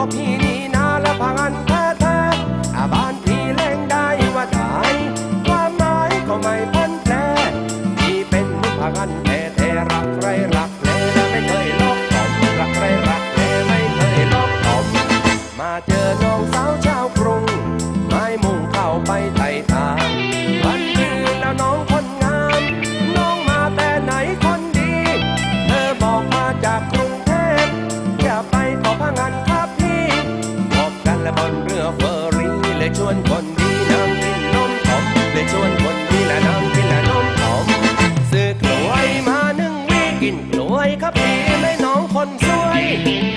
พบที่นี้นาและพากัน Hey!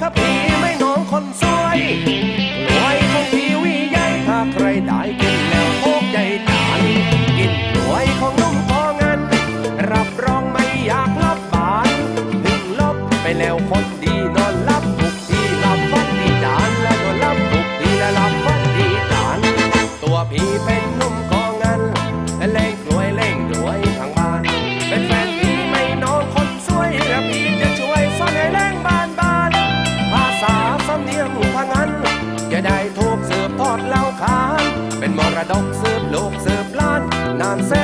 ครับพี่ไม่น้องคนสวย จะได้ถูกสืบทอดเล่าขานเป็นมรดกสืบลูกสืบล้านนานแสน